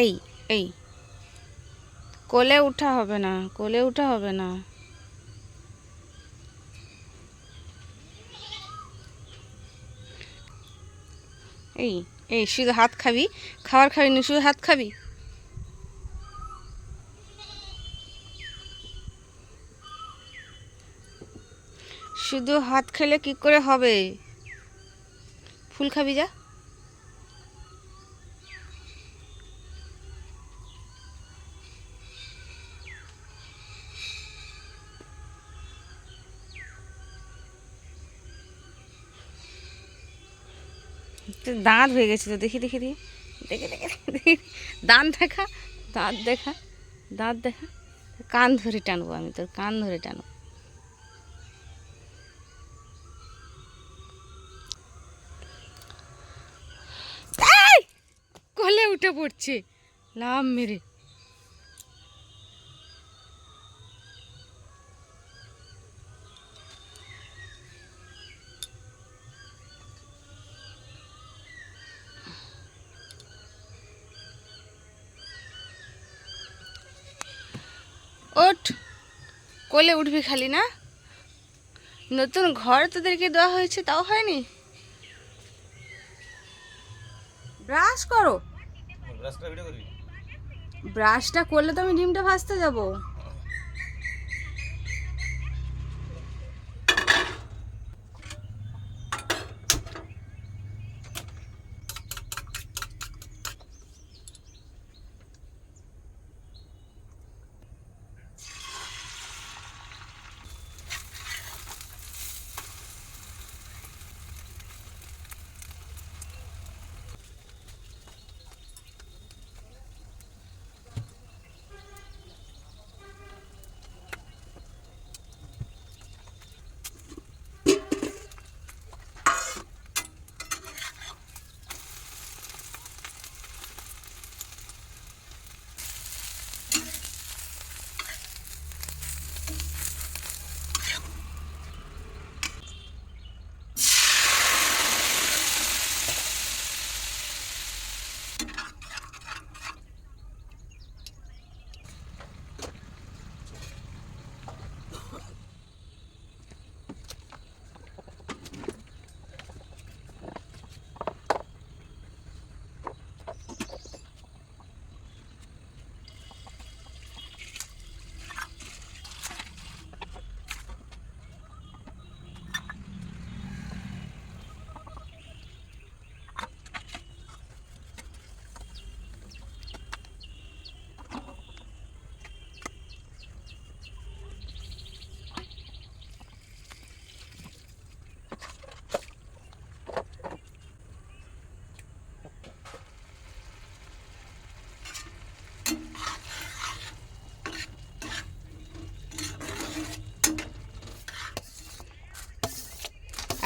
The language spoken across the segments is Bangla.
এই এই। কোলে উঠা হবে না, কোলে উঠা হবে না। এই এই, শুধু হাত খাবি, খাবার খাবি না, শুধু হাত খাবি। শুধু হাত খেলে কি করে হবে? ফুল খাবি যা। তোর দাঁত হয়ে গেছে তো দেখি দেখি। দেখি, দেখে দেখে। দাঁত দেখা দাঁত দেখা দাঁত দেখা। কান ধরে টানবো আমি তোর, কান ধরে টানবো কোলে উঠে পড়ছে লাভ মেরে। কোলে উঠবি খালি না? নতুন ঘর তোদেরকে দেওয়া হয়েছে তাও হয়নি? ব্রাশ করো। ব্রাশটা করলে তো আমি ডিমটা ভাজতে যাব।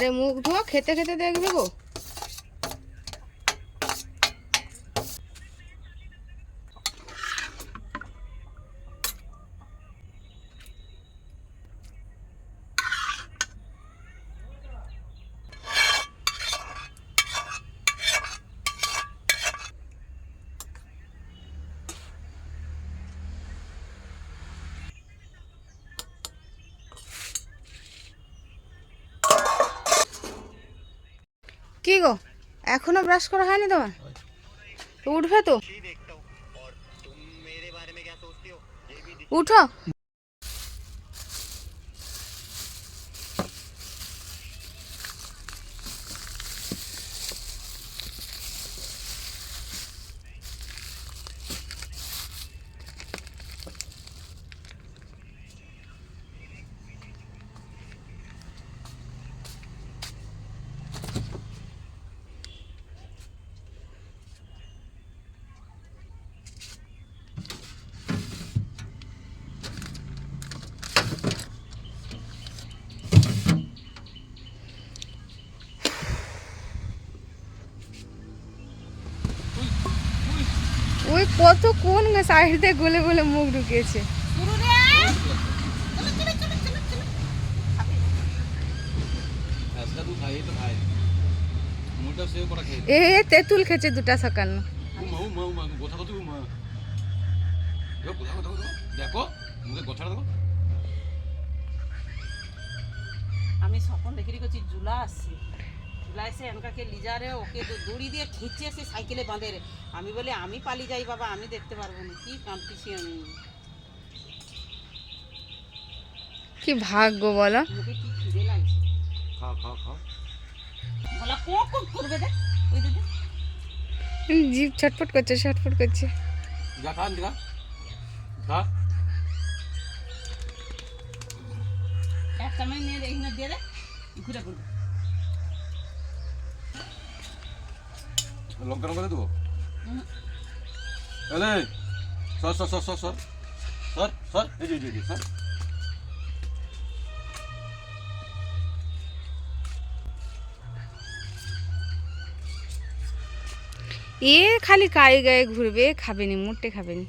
আরে মুখ ধোয়া খেতে খেতে দেখবে গো। কি গো? এখনও ব্রাশ করা হয়নি তোমার? তো। উঠবে তো উঠো। ওই কত কোন সাইড দিয়ে গলে গলে মুখ ঢুকিয়েছে এ তেঁতুল খেছে দুটা সকাল। দেখো আমি স্বপন দেখি করছি, জুলা আসছে। জুলা এসে এনকাকে লিজারে ওকে তো দড়ি দিয়ে খিঁচে সে সাইকেলে বাঁধে রে। আমি বলি আমি পালিয়ে যাই বাবা আমি দেখতে পারব না কি কাঁদতেছি আমি? কি ভাগ্য বলো। মুখে কি খিদে লাগছে? খাও খাও খাও। বলা কোক কোক করবে দেখ ওই দিদি জিভ ছটফট করছে ছটফট করছে। যা খান দেখা খা। এক চামচ নিয়ে এখানে দিয়ে দে ঘুরে ঘুরে লঙ্কা লঙ্কা দেবো? এলে সর সর সর সর সর সর সর এই যে এই যে, সর। এ খালি গায়ে গায়ে ঘুরবে খাবেনি মোটে খাবেনি।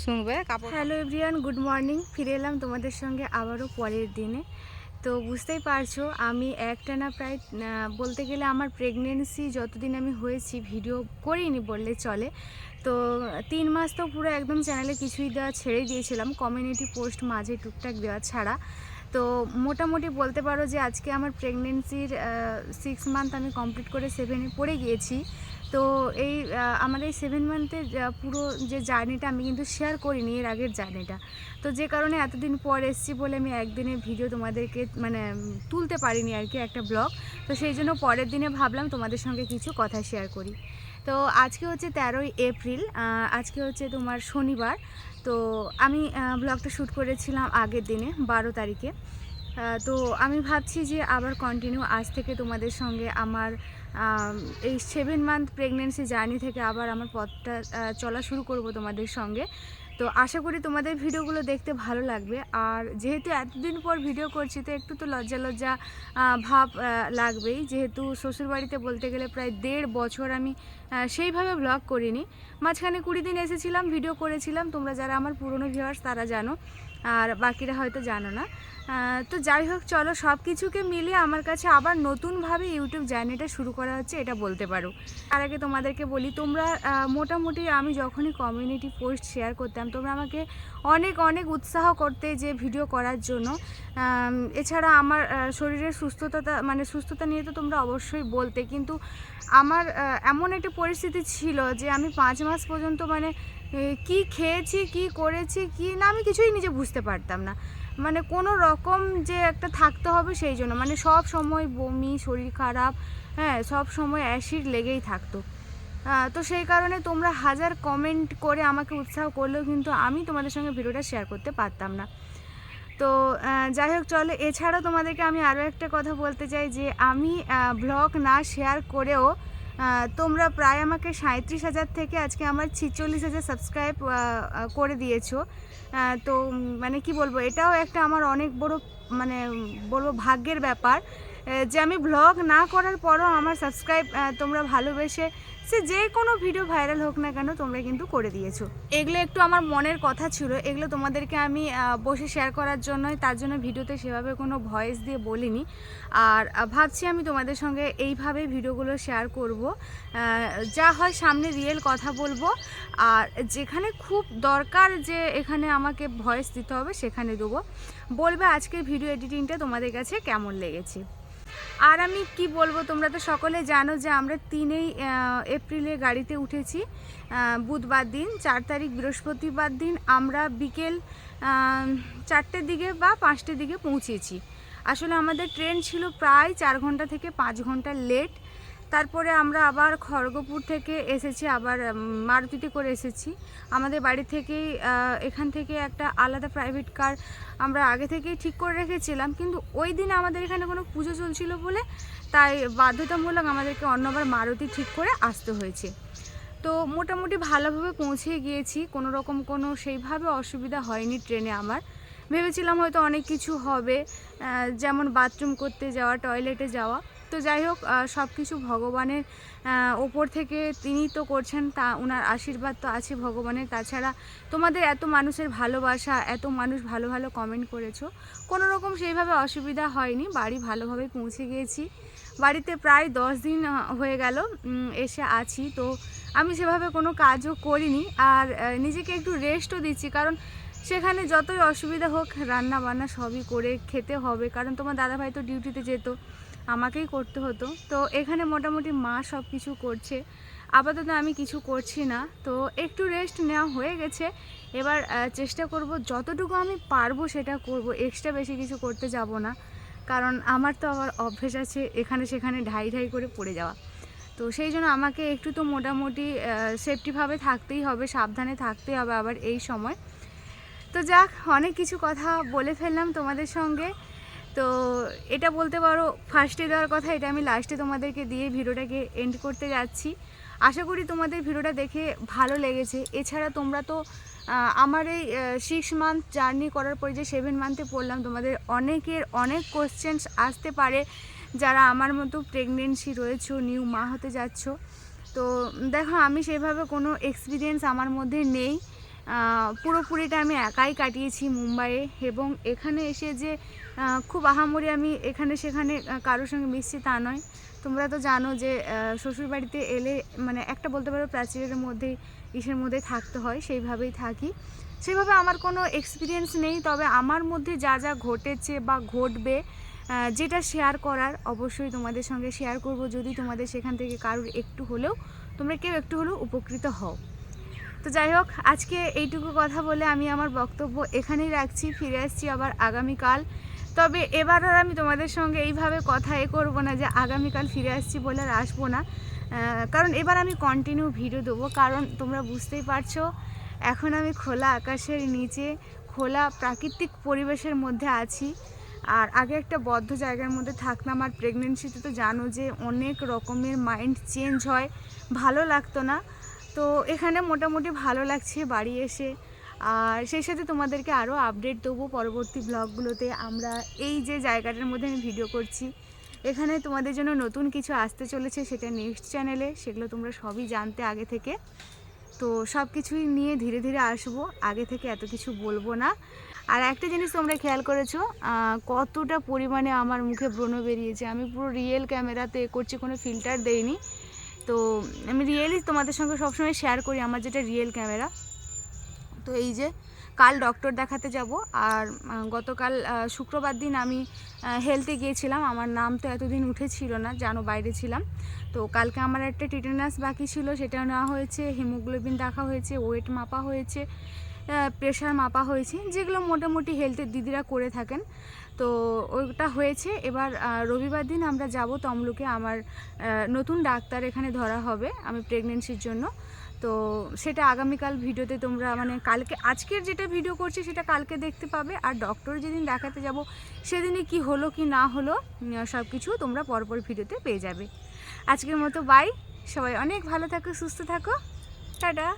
শুনবে কাপড়। হ্যালো এভরিওয়ান গুড মর্নিং ফিরে এলাম তোমাদের সঙ্গে আবারও পরের দিনে। তো বুঝতেই পারছ, আমি একটানা প্রায় বলতে গেলে আমার প্রেগনেন্সি যতদিন আমি হয়েছি ভিডিও করিনি বললে চলে। তো তিন মাস তো পুরো একদম চ্যানেলে কিছুই দেওয়া ছেড়ে দিয়েছিলাম কমিউনিটি পোস্ট মাঝে টুকটাক দেওয়া ছাড়া। তো মোটামুটি বলতে পারো যে আজকে আমার প্রেগনেন্সির সিক্স মান্থ আমি কমপ্লিট করে সেভেনে পড়ে গিয়েছি। তো এই আমার এই সেভেন মান্থের পুরো যে জার্নিটা আমি কিন্তু শেয়ার করিনি এর আগের জার্নিটা তো যে কারণে এতদিন পর এসেছি বলে আমি একদিনে ভিডিও তোমাদেরকে মানে তুলতে পারিনি আর কি একটা ব্লগ তো সেই জন্য পরের দিনে ভাবলাম তোমাদের সঙ্গে কিছু কথা শেয়ার করি। তো আজকে হচ্ছে তেরোই এপ্রিল আজকে হচ্ছে তোমার শনিবার। তো আমি ব্লগটা শ্যুট করেছিলাম আগের দিনে বারো তারিখে। তো আমি ভাবছি যে আবার কন্টিনিউ আজ থেকে তোমাদের সঙ্গে আমার আম, এই সেভেন মান্থ প্রেগনেন্সি জার্নি থেকে আবার আমার পথটা চলা শুরু করব তোমাদের সঙ্গে। তো আশা করি তোমাদের ভিডিওগুলো দেখতে ভালো লাগবে। আর যেহেতু এতদিন পর ভিডিও করছি, তো একটু তো লজ্জা লজ্জা ভাব লাগবেই। যেহেতু শ্বশুরবাড়িতে বলতে গেলে প্রায় দেড় বছর আমি সেইভাবে ব্লগ করিনি। মাঝখানে কুড়ি দিন এসেছিলাম ভিডিও করেছিলাম। তোমরা যারা আমার পুরনো ভিউয়ার্স তারা জানো। আর বাকিরা হয়তো জানো না। তো যাই হোক, চলো সব কিছুকে মিলিয়ে আমার কাছে আবার নতুনভাবে ইউটিউব জার্নিটা শুরু করা হচ্ছে, এটা বলতে পারো। তার আগে তোমাদেরকে বলি, তোমরা মোটামুটি আমি যখনই কমিউনিটি পোস্ট শেয়ার করতাম, তোমরা আমাকে অনেক অনেক উৎসাহ করতে যে ভিডিও করার জন্য। এছাড়া আমার শরীরের সুস্থতা মানে সুস্থতা নিয়ে তো তোমরা অবশ্যই বলতে, কিন্তু আমার এমন একটা পরিস্থিতি ছিল যে আমি পাঁচ মাস পর্যন্ত মানে কি খেয়েছি, কি করেছি, কি না, আমি কিছুই নিজে বুঝতে পারতাম না। মানে কোনো রকম যে একটা থাকতে হবে সেই জন্য। মানে সব সময় বমি, শরীর খারাপ হ্যাঁ সব সময় অ্যাসিড লেগেই থাকতো। তো সেই কারণে তোমরা হাজার কমেন্ট করে আমাকে উৎসাহ করলেও কিন্তু আমি তোমাদের সঙ্গে ভিডিওটা শেয়ার করতে পারতাম না। তো যাই হোক, চলো, এছাড়াও তোমাদেরকে আমি আরও একটা কথা বলতে চাই যে, আমি ব্লগ না শেয়ার করেও তোমরা প্রায় আমাকে সাঁত্রিশ হাজার থেকে আজকে আমার ছিচল্লিশ হাজার সাবস্ক্রাইব করে দিয়েছ। তো মানে কি বলব, এটাও একটা আমার অনেক বড় মানে বলব ভাগ্যের ব্যাপার। যে আমি ব্লগ না করার পরও আমার সাবস্ক্রাইব তোমরা ভালোবেসে সে যে কোনো ভিডিও ভাইরাল হোক না কেন তোমরা কিন্তু করে দিয়েছ। এগুলো একটু আমার মনের কথা ছিল, এগুলো তোমাদেরকে আমি বসে শেয়ার করার জন্যই, তার জন্য ভিডিওতে সেভাবে কোনো ভয়েস দিয়ে বলিনি। আর ভাবছি আমি তোমাদের সঙ্গে এইভাবে ভিডিওগুলো শেয়ার করব। যা হয় সামনে রিয়েল কথা বলব। আর যেখানে খুব দরকার যে এখানে আমাকে ভয়েস দিতে হবে, সেখানে দেবো। বলবে আজকের ভিডিও এডিটিংটা তোমাদের কাছে কেমন লেগেছে? আর আমি কি বলব, তোমরা তো সকলে জানো যে আমরা তিনেই এপ্রিলে গাড়িতে উঠেছি বুধবার দিন, চার তারিখ বৃহস্পতিবার দিন আমরা বিকেল চারটের দিকে বা পাঁচটার দিকে পৌঁছেছি। আসলে আমাদের ট্রেন ছিল প্রায় চার ঘণ্টা থেকে পাঁচ ঘণ্টা লেট। তারপরে আমরা আবার খড়গপুর থেকে এসেছি, আবার মারুতিতে করে এসেছি। আমাদের বাড়ি থেকেই এখান থেকে একটা আলাদা প্রাইভেট কার আমরা আগে থেকেই ঠিক করে রেখেছিলাম, কিন্তু ওই দিন আমাদের এখানে কোনো পুজো চলছিল বলে তাই বাধ্যতামূলক আমাদেরকে অন্যবার মারুতি ঠিক করে আসতে হয়েছে। তো মোটামুটি ভালোভাবে পৌঁছে গিয়েছি, কোনো রকম কোনো সেইভাবে অসুবিধা হয়নি ট্রেনে আমার। ভেবেছিলাম হয়তো অনেক কিছু হবে যেমন বাথরুম করতে যাওয়া টয়লেটে যাওয়া। তো যাই হোক সব কিছু ভগবানের ওপর থেকে তিনি তো করছেন, তা ওনার আশীর্বাদ তো আছে ভগবানের। তাছাড়া তোমাদের এত মানুষের ভালোবাসা, এত মানুষ ভালো ভালো কমেন্ট করেছ কোনো রকম সেইভাবে অসুবিধা হয়নি। বাড়ি ভালোভাবে পৌঁছে গিয়েছি বাড়িতে প্রায় দশ দিন হয়ে গেল এসে আছি। তো আমি সেভাবে কোনো কাজও করিনি। আর নিজেকে একটু রেস্টও দিচ্ছি, কারণ সেখানে যতই অসুবিধা হোক রান্না বান্না সবই করে খেতে হবে। কারণ তোমার দাদাভাই তো ডিউটিতে যেত। আমাকেই করতে হতো। তো এখানে মোটামুটি মা সব কিছু করছে। আপাতত আমি কিছু করছি না। তো একটু রেস্ট নেওয়া হয়ে গেছে। এবার চেষ্টা করব যতটুকু আমি পারব সেটা করব। এক্সট্রা বেশি কিছু করতে যাব না। কারণ আমার তো আবার অভ্যেস আছে এখানে সেখানে ঢাই ঢাই করে পড়ে যাওয়া। তো সেই জন্য আমাকে একটু তো মোটামুটি সেফটিভাবে থাকতেই হবে, সাবধানে থাকতেই হবে আবার এই সময়। তো যাক, অনেক কিছু কথা বলে ফেললাম তোমাদের সঙ্গে। তো এটা বলতে পারো ফার্স্টে দেওয়ার কথা, এটা আমি লাস্টে তোমাদেরকে দিয়ে ভিডিওটাকে এন্ড করতে যাচ্ছি। আশা করি তোমাদের ভিডিওটা দেখে ভালো লেগেছে। এছাড়া তোমরা তো আমার এই সিক্স মান্থ জার্নি করার পরে যে সেভেন মান্থে পড়লাম, তোমাদের অনেকের অনেক কোশ্চেন্স আসতে পারে যারা আমার মতো প্রেগনেন্সি রয়েছো নিউ মা হতে যাচ্ছ। তো দেখো, আমি সেভাবে কোনো এক্সপিরিয়েন্স আমার মধ্যে নেই। পুরোপুরিটা আমি একাই কাটিয়েছি মুম্বাইয়ে এবং এখানে এসে যে খুব আহামরি আমি এখানে সেখানে কারোর সঙ্গে মিশছি তা নয়। তোমরা তো জানো যে শ্বশুরবাড়িতে এলে মানে একটা বলতে পারো প্রাচীরের মধ্যেই, ইসের মধ্যে থাকতে হয়, সেইভাবেই থাকি। সেভাবে আমার কোনো এক্সপিরিয়েন্স নেই, তবে আমার মধ্যে যা যা ঘটেছে বা ঘটবে যেটা শেয়ার করার অবশ্যই তোমাদের সঙ্গে শেয়ার করব। যদি তোমাদের সেখান থেকে কারোর একটু হলেও, তোমরা কেউ একটু হলেও উপকৃত হও। তো যাই হোক, আজকে এইটুকু কথা বলে আমি আমার বক্তব্য এখানেই রাখছি, ফিরে আসছি আবার আগামীকাল। তবে এবার আর আমি তোমাদের সঙ্গে এইভাবে কথা এ করব না যে আগামীকাল ফিরে আসছি বলে আর আসব না। কারণ এবার আমি কন্টিনিউ ভিডিও দেবো। কারণ তোমরা বুঝতেই পারছ, এখন আমি খোলা আকাশের নিচে, খোলা প্রাকৃতিক পরিবেশের মধ্যে আছি। আর আগে একটা বদ্ধ জায়গার মধ্যে থাকতাম। আর প্রেগনেন্সিতে তো জানো যে অনেক রকমের মাইন্ড চেঞ্জ হয়। ভালো লাগতো না। তো এখানে মোটামুটি ভালো লাগছে বাড়ি এসে। আর সেই সাথে তোমাদেরকে আরও আপডেট দেবো পরবর্তী ব্লগগুলোতে আমরা এই যে জায়গাটার মধ্যে আমি ভিডিও করছি, এখানে তোমাদের জন্য নতুন কিছু আসতে চলেছে সেটা নেক্সট চ্যানেলে সেগুলো তোমরা সবই জানতে আগে থেকে। তো সব কিছুই নিয়ে ধীরে ধীরে আসব, আগে থেকে এত কিছু বলব না। আর একটা জিনিস তোমরা খেয়াল করেছ কতটা পরিমাণে আমার মুখে ব্রণ বেরিয়েছে। আমি পুরো রিয়েল ক্যামেরাতে করছি, কোনো ফিল্টার দেইনি। তো আমি রিয়েলি তোমাদের সঙ্গে সবসময় শেয়ার করি, আমার যেটা রিয়েল ক্যামেরা তো এই যে কাল ডক্টর দেখাতে যাব আর গতকাল শুক্রবার দিন আমি হেলথে গিয়েছিলাম। আমার নাম তো এতদিন উঠেছিল না, জানো বাইরে ছিলাম। তো কালকে আমার একটা টিটেনাস বাকি ছিল, সেটা নেওয়া হয়েছে হিমোগ্লোবিন দেখা হয়েছে ওয়েট মাপা হয়েছে প্রেশার মাপা হয়েছে, যেগুলো মোটামুটি হেলথের দিদিরা করে থাকেন। তো ওইটা হয়েছে। এবার রবিবার দিন আমরা যাব তমলুকে। আমার নতুন ডাক্তার এখানে ধরা হবে, আমি প্রেগনেন্সির জন্য। তো সেটা আগামীকাল ভিডিওতে তোমরা মানে কালকে, আজকের যেটা ভিডিও করছি সেটা কালকে দেখতে পাবে। আর ডক্টর যেদিন দেখাতে যাব, সেদিনে কি হলো কি না হলো সব কিছু তোমরা পরপর ভিডিওতে পেয়ে যাবে। আজকের মতো বাই সবাই অনেক ভালো থাকো, সুস্থ থাকো। টাটা।